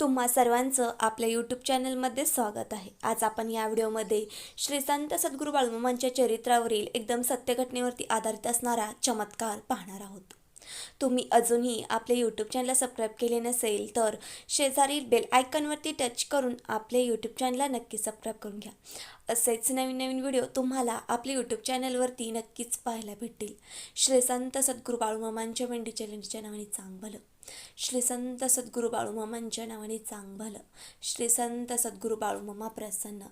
तुम्हा सर्वांचं आपल्या यूट्यूब चॅनलमध्ये स्वागत आहे. आज आपण या व्हिडिओमध्ये श्री संत सद्गुरू बाळमामांच्या चरित्रावरील एकदम सत्य घटनेवरती आधारित असणारा चमत्कार पाहणार आहोत. तुम्ही अजूनही आपले यूट्यूब चॅनलला सबस्क्राईब केले नसेल तर शेजारील बेल आयकॉनवरती टच करून आपले यूट्यूब चॅनलला नक्की सबस्क्राईब करून घ्या. असेच नवीन नवीन व्हिडिओ तुम्हाला आपल्या यूट्यूब चॅनलवरती नक्कीच पाहायला भेटतील. श्री संत सद्गुरू बाळूमामांच्या मेंढी चॅलेंजच्या नावाने चांग भलं. श्री संत सद्गुरू बाळूमामांच्या नावाने चांग भलं. श्री संत सद्गुरू बाळूमामा प्रसन्न.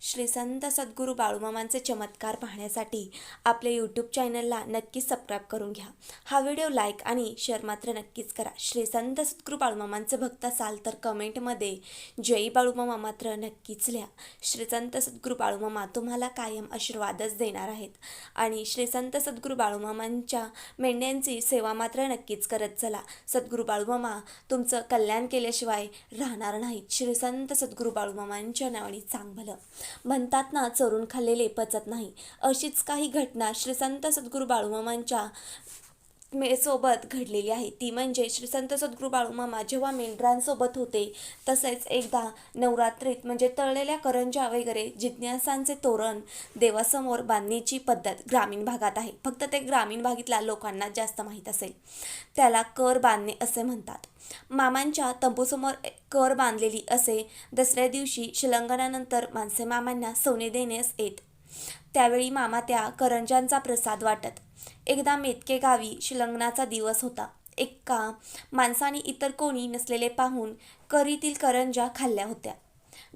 श्री संत सद्गुरू बाळूमामांचे चमत्कार पाहण्यासाठी आपल्या यूट्यूब चॅनलला नक्कीच सबस्क्राईब करून घ्या. हा व्हिडिओ लाईक आणि शेअर मात्र नक्कीच करा. श्री संत सद्गुरू बाळूमामांचे भक्त असाल तर कमेंटमध्ये जय बाळूमामा मात्र नक्कीच लिहा. श्री संत सद्गुरू बाळूमामा तुम्हाला कायम आशीर्वादच देणार आहेत. आणि श्री संत सद्गुरू बाळूमामांच्या मेंढ्यांची सेवा मात्र नक्कीच करत चला. सद्गुरू बाळूमामा तुमचं कल्याण केल्याशिवाय राहणार नाहीत. श्री संत सद्गुरू बाळूमामांच्या नावाने चांग भलं म्हणतात ना चोरून खाल्लेले पचत नाही. अशीच काही घटना श्री संत सद्गुरू बाळूमामांच्या सोबत घडलेली आहे. ती म्हणजे श्री संत सद्गुरू बाळूमामा जेव्हा मेंढरांसोबत होते तसेच एकदा नवरात्रीत म्हणजे तळलेल्या करंजा वगैरे जिज्ञासांचे तोरण देवासमोर बांधण्याची पद्धत ग्रामीण भागात आहे. फक्त ते ग्रामीण भागातल्या लोकांना जास्त माहीत असेल. त्याला कर बांधणे असे म्हणतात. मामांच्या तंबूसमोर कर बांधलेली असे दसऱ्या दिवशी शिलंगणानंतर माणसे मामांना सोने देण्यास येत. त्यावेळी मामा त्या करंजांचा प्रसाद वाटत. एकदा मेतके गावी शिलंगणाचा दिवस होता. एका माणसाने इतर कोणी नसलेले पाहून करीतील करंजा खाल्ल्या होत्या.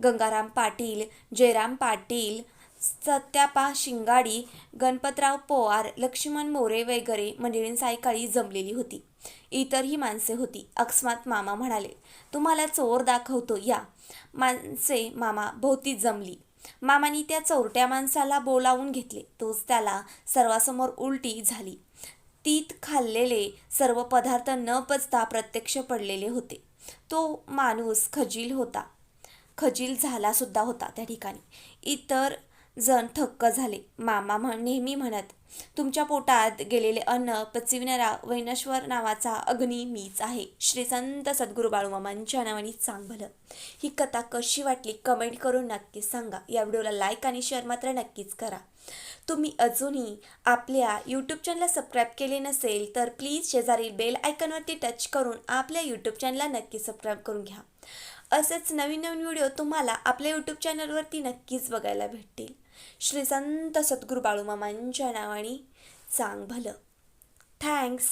गंगाराम पाटील जयराम पाटील सत्यापा शिंगाडी गणपतराव पोवार लक्ष्मण मोरे वगैरे मंडळी सायकाळी जमलेली होती. इतरही माणसे होती. अकस्मात मामा म्हणाले तुम्हाला चोर दाखवतो या. माणसे मामा भोवती जमली. मामानी त्या चोरट्या माणसाला बोलावून घेतले. तोच त्याला सर्वासमोर उलटी झाली. तीत खाल्लेले सर्व पदार्थ न पचता प्रत्यक्ष पडलेले होते. तो माणूस खजील होता. खजील झाला सुद्धा होता त्या ठिकाणी. इतर जण थक्क झाले. मामा म्हण नेहमी म्हणत तुमच्या पोटात गेलेले अन्न पचविणारा वैनश्वर नावाचा अग्नी मीच आहे. श्री संत सद्गुरू बाळूमामांच्या नावाने चांग भलं ही कथा कशी वाटली कमेंट करून नक्कीच सांगा. या व्हिडिओला लाईक आणि शेअर मात्र नक्कीच करा. तुम्ही अजूनही आपल्या यूट्यूब चॅनलला सबस्क्राईब केले नसेल तर प्लीज शेजारी बेल आयकॉनवरती टच करून आपल्या यूट्यूब चॅनलला नक्की सबस्क्राईब करून घ्या. असेच नवीन नवीन व्हिडिओ तुम्हाला आपल्या यूट्यूब चॅनलवरती नक्कीच बघायला भेटतील. श्री संत सद्गुरू बाळूमामांच्या नावाने चांग भलं. थँक्स